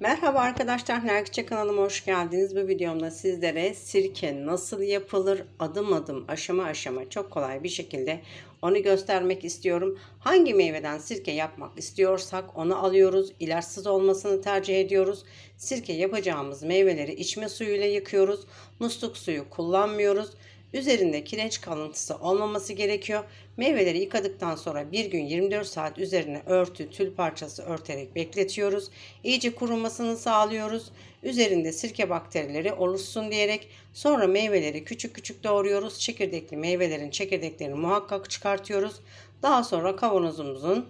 Merhaba arkadaşlar, Nergisçe kanalıma hoş geldiniz. Bu videomda sizlere sirke nasıl yapılır adım adım aşama aşama çok kolay bir şekilde onu göstermek istiyorum. Hangi meyveden sirke yapmak istiyorsak onu alıyoruz. İlaçsız olmasını tercih ediyoruz. Sirke yapacağımız meyveleri içme suyuyla yıkıyoruz. Musluk suyu kullanmıyoruz. Üzerinde kireç kalıntısı olmaması gerekiyor. Meyveleri yıkadıktan sonra bir gün 24 saat üzerine örtü, tül parçası örterek bekletiyoruz. İyice kurumasını sağlıyoruz. Üzerinde sirke bakterileri oluşsun diyerek sonra meyveleri küçük küçük doğruyoruz. Çekirdekli meyvelerin çekirdeklerini muhakkak çıkartıyoruz. Daha sonra kavanozumuzun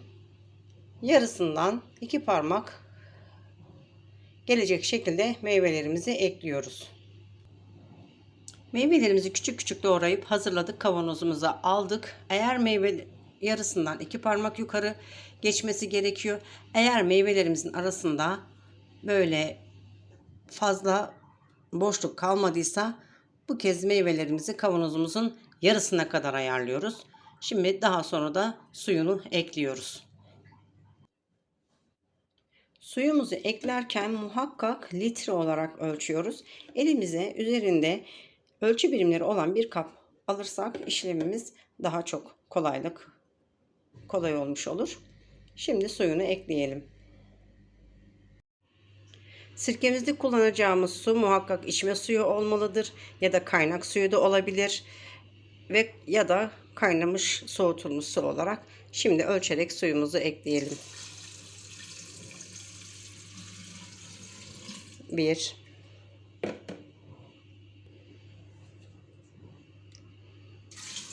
yarısından iki parmak gelecek şekilde meyvelerimizi ekliyoruz. Meyvelerimizi küçük küçük doğrayıp hazırladık. Kavanozumuza aldık. Eğer meyve yarısından iki parmak yukarı geçmesi gerekiyor. Eğer meyvelerimizin arasında böyle fazla boşluk kalmadıysa bu kez meyvelerimizi kavanozumuzun yarısına kadar ayarlıyoruz. Şimdi daha sonra da suyunu ekliyoruz. Suyumuzu eklerken muhakkak litre olarak ölçüyoruz. Elimize üzerinde ölçü birimleri olan bir kap alırsak işlemimiz daha çok kolaylık kolay olmuş olur. Şimdi suyunu ekleyelim. Sirkemizde kullanacağımız su muhakkak içme suyu olmalıdır ya da kaynak suyu da olabilir ve ya da kaynamış soğutulmuş su olarak şimdi ölçerek suyumuzu ekleyelim. 1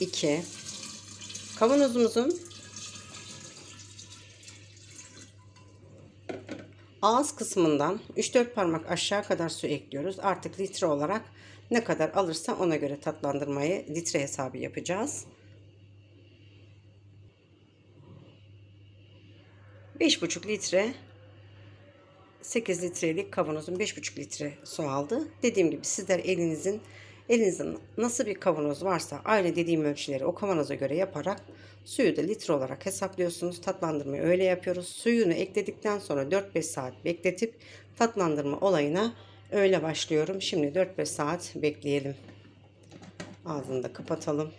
2 kavanozumuzun ağız kısmından 3-4 parmak aşağı kadar su ekliyoruz. Artık litre olarak ne kadar alırsa ona göre tatlandırmayı litre hesabı yapacağız. 5,5 litre 8 litrelik kavanozun 5,5 litre su aldı. Dediğim gibi sizler elinizin Elinizde nasıl bir kavanoz varsa aynı dediğim ölçüleri o kavanoza göre yaparak suyu da litre olarak hesaplıyorsunuz. Tatlandırmayı öyle yapıyoruz. Suyunu ekledikten sonra 4-5 saat bekletip tatlandırma olayına öyle başlıyorum. Şimdi 4-5 saat bekleyelim. Ağzını da kapatalım.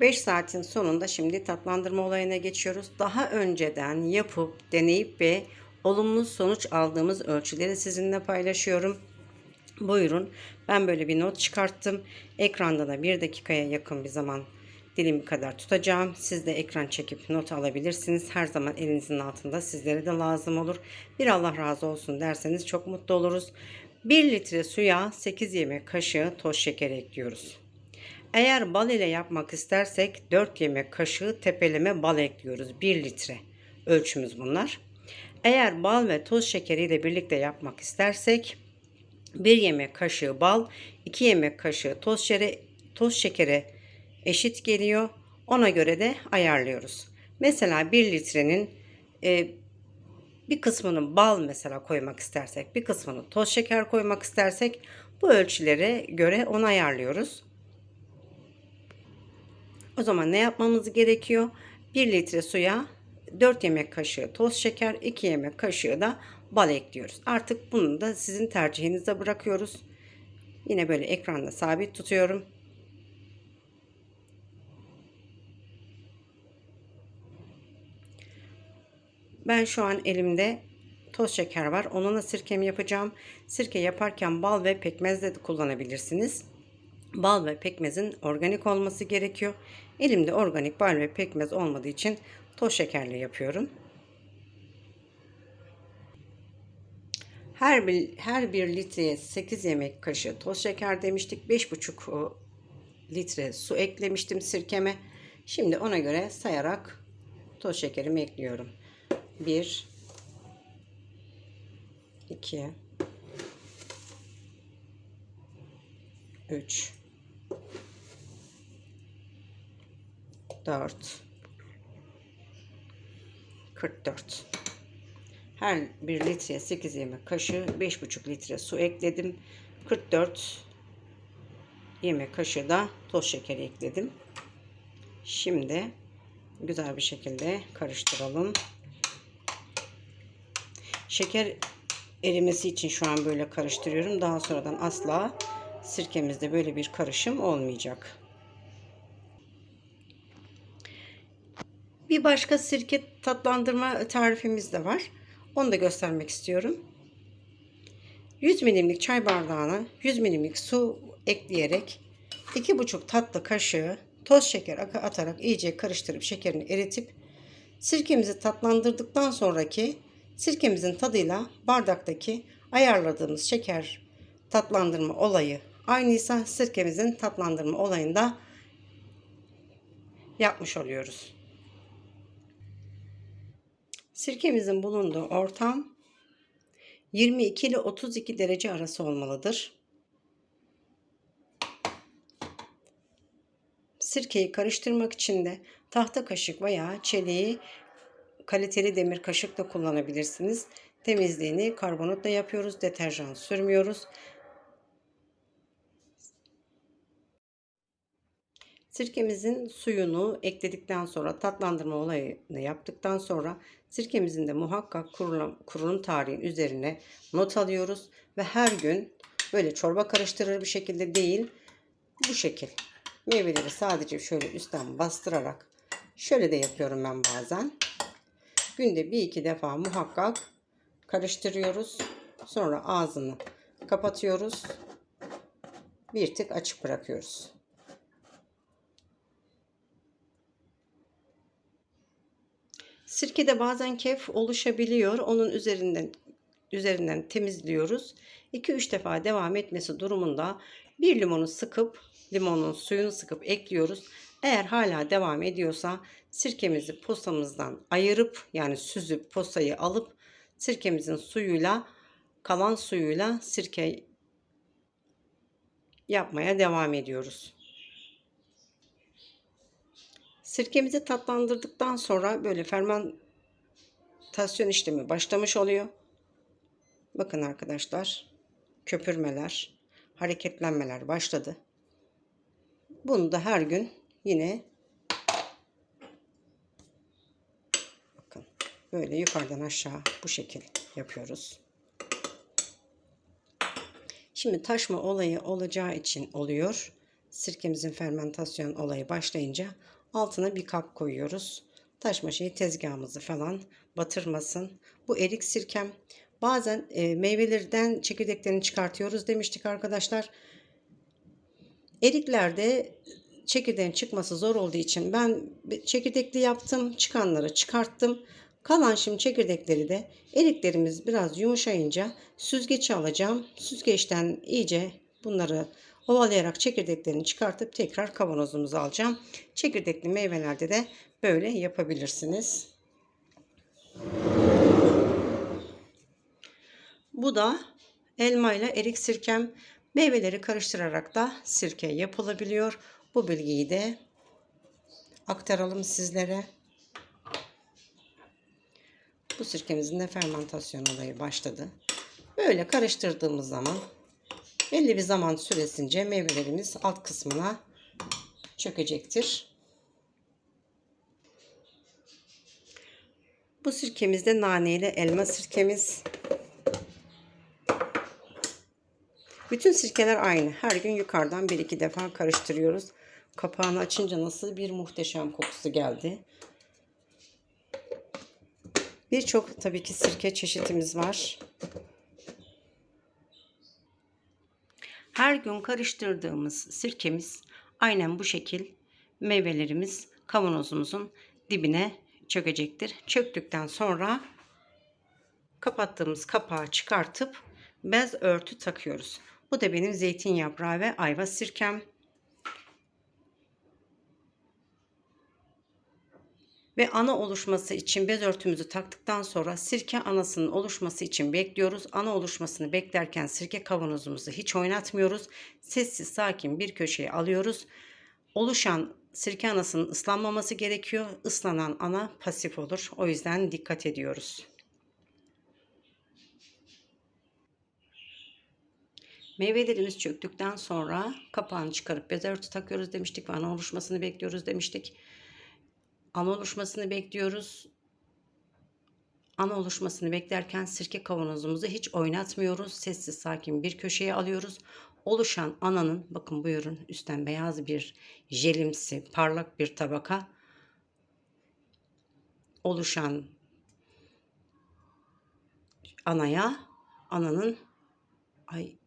5 saatin sonunda şimdi tatlandırma olayına geçiyoruz. Daha önceden yapıp deneyip ve olumlu sonuç aldığımız ölçüleri sizinle paylaşıyorum. Buyurun. Ben böyle bir not çıkarttım. Ekranda da bir dakikaya yakın bir zaman dilim kadar tutacağım. Siz de ekran çekip not alabilirsiniz. Her zaman elinizin altında sizlere de lazım olur. Bir Allah razı olsun derseniz çok mutlu oluruz. 1 litre suya 8 yemek kaşığı toz şeker ekliyoruz. Eğer bal ile yapmak istersek 4 yemek kaşığı tepeleme bal ekliyoruz. 1 litre ölçümüz bunlar. Eğer bal ve toz şekeriyle birlikte yapmak istersek 1 yemek kaşığı bal, 2 yemek kaşığı toz, şere, toz şekere eşit geliyor. Ona göre de ayarlıyoruz. Mesela 1 litrenin e, bir kısmını bal mesela koymak istersek, bir kısmını toz şeker koymak istersek bu ölçülere göre onu ayarlıyoruz. O zaman ne yapmamız gerekiyor? 1 litre suya 4 yemek kaşığı toz şeker, 2 yemek kaşığı da bal ekliyoruz. Artık bunu da sizin tercihinize bırakıyoruz. Yine böyle ekranda sabit tutuyorum. Ben şu an elimde toz şeker var. Onunla sirkemi yapacağım. Sirke yaparken bal ve pekmez de kullanabilirsiniz. Bal ve pekmezin organik olması gerekiyor. Elimde organik bal ve pekmez olmadığı için toz şekerle yapıyorum. Her bir, her bir litreye 8 yemek kaşığı toz şeker demiştik. 5,5 litre su eklemiştim sirkeme. Şimdi ona göre sayarak toz şekerimi ekliyorum. 1 2 3 4 44 her bir litreye 8 yemek kaşığı 5,5 litre su ekledim. 44 yemek kaşığı da toz şekeri ekledim. Şimdi güzel bir şekilde karıştıralım. Şeker erimesi için şu an böyle karıştırıyorum. Daha sonradan asla sirkemizde böyle bir karışım olmayacak. Bir başka sirke tatlandırma tarifimiz de var. Onu da göstermek istiyorum. 100 milimlik çay bardağına 100 milimlik su ekleyerek 2,5 tatlı kaşığı toz şeker atarak iyice karıştırıp şekerini eritip sirkemizi tatlandırdıktan sonraki sirkemizin tadıyla bardaktaki ayarladığımız şeker tatlandırma olayı aynıysa sirkemizin tatlandırma olayında yapmış oluyoruz. Sirkemizin bulunduğu ortam 22 ile 32 derece arası olmalıdır. Sirkeyi karıştırmak için de tahta kaşık veya çeliği kaliteli demir kaşık da kullanabilirsiniz. Temizliğini karbonatla yapıyoruz. Deterjan sürmüyoruz. Sirkemizin suyunu ekledikten sonra tatlandırma olayını yaptıktan sonra sirkemizin de muhakkak kurulum, kurulum tarihin üzerine not alıyoruz ve her gün böyle çorba karıştırır bir şekilde değil bu şekil. Meyveleri sadece şöyle üstten bastırarak şöyle de yapıyorum ben bazen. Günde bir iki defa muhakkak karıştırıyoruz. Sonra ağzını kapatıyoruz. Bir tık açık bırakıyoruz. Sirkede bazen kef oluşabiliyor. Onun üzerinden üzerinden temizliyoruz. 2-3 defa devam etmesi durumunda bir limonu sıkıp limonun suyunu sıkıp ekliyoruz. Eğer hala devam ediyorsa sirkemizi posamızdan ayırıp yani süzüp posayı alıp sirkemizin suyuyla kalan suyuyla sirke yapmaya devam ediyoruz. Sirkemizi tatlandırdıktan sonra böyle fermentasyon işlemi başlamış oluyor. Bakın arkadaşlar köpürmeler, hareketlenmeler başladı. Bunu da her gün yine bakın böyle yukarıdan aşağı bu şekil yapıyoruz. Şimdi taşma olayı olacağı için oluyor. Sirkemizin fermentasyon olayı başlayınca altına bir kap koyuyoruz. Taşma şeyi tezgahımızı falan batırmasın. Bu erik sirkem. Bazen e, meyvelerden çekirdeklerini çıkartıyoruz demiştik arkadaşlar. Eriklerde çekirdeğin çıkması zor olduğu için ben çekirdekli yaptım. Çıkanları çıkarttım. Kalan şimdi çekirdekleri de eriklerimiz biraz yumuşayınca süzgeçe alacağım. Süzgeçten iyice bunları ovalayarak çekirdeklerini çıkartıp tekrar kavanozumuza alacağım. Çekirdekli meyvelerde de böyle yapabilirsiniz. Bu da elma ile erik sirkem meyveleri karıştırarak da sirke yapılabiliyor. Bu bilgiyi de aktaralım sizlere. Bu sirkemizin de fermentasyon olayı başladı. Böyle karıştırdığımız zaman belli bir zaman süresince meyvelerimiz alt kısmına çökecektir. Bu sirkemizde nane ile elma sirkemiz. Bütün sirkeler aynı. Her gün yukarıdan bir iki defa karıştırıyoruz. Kapağını açınca nasıl bir muhteşem kokusu geldi. Birçok tabii ki sirke çeşitimiz var. Her gün karıştırdığımız sirkemiz aynen bu şekil meyvelerimiz kavanozumuzun dibine çökecektir. Çöktükten sonra kapattığımız kapağı çıkartıp bez örtü takıyoruz. Bu da benim zeytin yaprağı ve ayva sirkem. Ve ana oluşması için bez örtümüzü taktıktan sonra sirke anasının oluşması için bekliyoruz. Ana oluşmasını beklerken sirke kavanozumuzu hiç oynatmıyoruz. Sessiz sakin bir köşeye alıyoruz. Oluşan sirke anasının ıslanmaması gerekiyor. Islanan ana pasif olur. O yüzden dikkat ediyoruz. Meyvelerimiz çöktükten sonra kapağını çıkarıp bez örtü takıyoruz demiştik ve ana oluşmasını bekliyoruz demiştik. Ana oluşmasını bekliyoruz. Ana oluşmasını beklerken sirke kavanozumuzu hiç oynatmıyoruz. Sessiz sakin bir köşeye alıyoruz. Oluşan ananın bakın buyurun üstten beyaz bir jelimsi parlak bir tabaka oluşan anaya ananın ay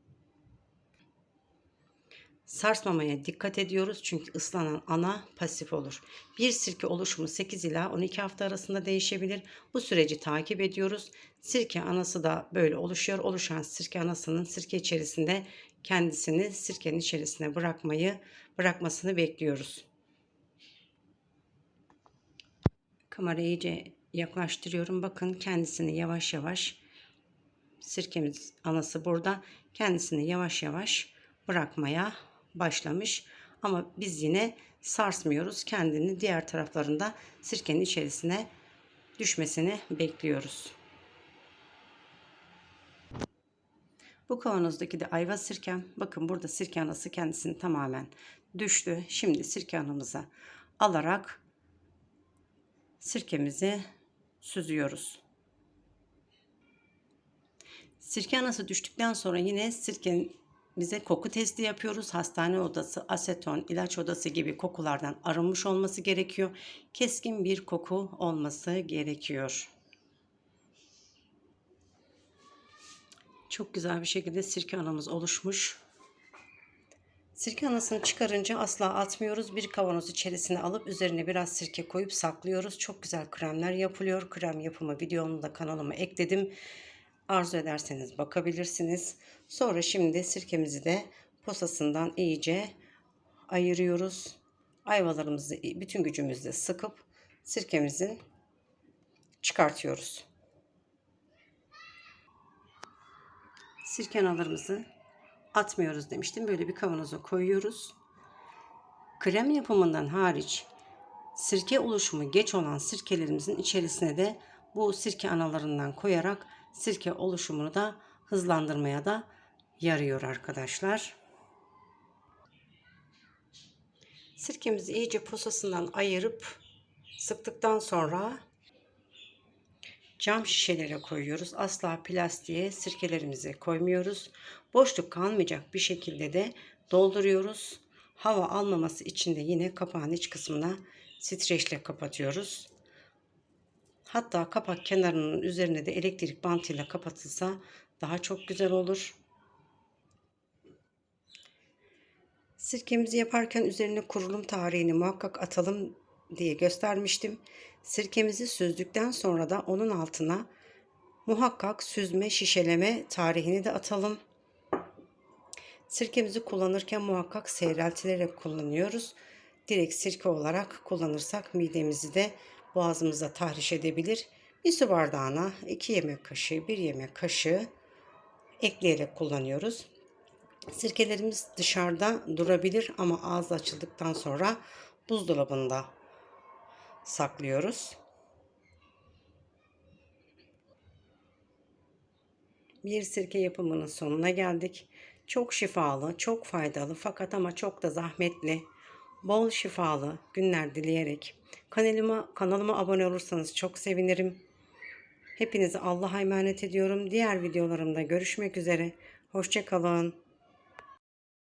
sarsmamaya dikkat ediyoruz çünkü ıslanan ana pasif olur. Bir sirke oluşumu 8 ila 12 hafta arasında değişebilir. Bu süreci takip ediyoruz. Sirke anası da böyle oluşuyor. Oluşan sirke anasının sirke içerisinde kendisini sirkenin içerisine bırakmayı bırakmasını bekliyoruz. Kamerayı iyice yaklaştırıyorum. Bakın kendisini yavaş yavaş sirkemiz anası burada kendisini yavaş yavaş bırakmaya başlamış. Ama biz yine sarsmıyoruz. Kendini diğer taraflarında sirkenin içerisine düşmesini bekliyoruz. Bu kavanozdaki de ayva sirkem. Bakın burada sirke anası kendisini tamamen düştü. Şimdi sirke anamıza alarak sirkemizi süzüyoruz. Sirke anası düştükten sonra yine sirkenin bize koku testi yapıyoruz. Hastane odası, aseton, ilaç odası gibi kokulardan arınmış olması gerekiyor. Keskin bir koku olması gerekiyor. Çok güzel bir şekilde sirke anamız oluşmuş. Sirke anasını çıkarınca asla atmıyoruz. Bir kavanoz içerisine alıp üzerine biraz sirke koyup saklıyoruz. Çok güzel kremler yapılıyor. Krem yapımı videomu da kanalıma ekledim. Arzu ederseniz bakabilirsiniz. Sonra şimdi sirkemizi de posasından iyice ayırıyoruz. Ayvalarımızı bütün gücümüzle sıkıp sirkemizin çıkartıyoruz. Sirke analarımızı atmıyoruz demiştim. Böyle bir kavanoza koyuyoruz. Krem yapımından hariç sirke oluşumu geç olan sirkelerimizin içerisine de bu sirke analarından koyarak sirke oluşumunu da hızlandırmaya da yarıyor arkadaşlar. Sirkemizi iyice posasından ayırıp sıktıktan sonra cam şişelere koyuyoruz. Asla plastiğe sirkelerimizi koymuyoruz. Boşluk kalmayacak bir şekilde de dolduruyoruz. Hava almaması için de yine kapağın iç kısmına streçle kapatıyoruz. Hatta kapak kenarının üzerine de elektrik bantıyla kapatılsa daha çok güzel olur. Sirkemizi yaparken üzerine kurulum tarihini muhakkak atalım diye göstermiştim. Sirkemizi süzdükten sonra da onun altına muhakkak süzme, şişeleme tarihini de atalım. Sirkemizi kullanırken muhakkak seyreltilerek kullanıyoruz. Direkt sirke olarak kullanırsak midemizi de boğazımıza tahriş edebilir. Bir su bardağına 2 yemek kaşığı, 1 yemek kaşığı ekleyerek kullanıyoruz. Sirkelerimiz dışarıda durabilir ama ağız açıldıktan sonra buzdolabında saklıyoruz. Bir sirke yapımının sonuna geldik. Çok şifalı, çok faydalı fakat ama çok da zahmetli, bol şifalı günler dileyerek kanalıma kanalıma abone olursanız çok sevinirim. Hepinizi Allah'a emanet ediyorum. Diğer videolarımda görüşmek üzere. Hoşçakalın.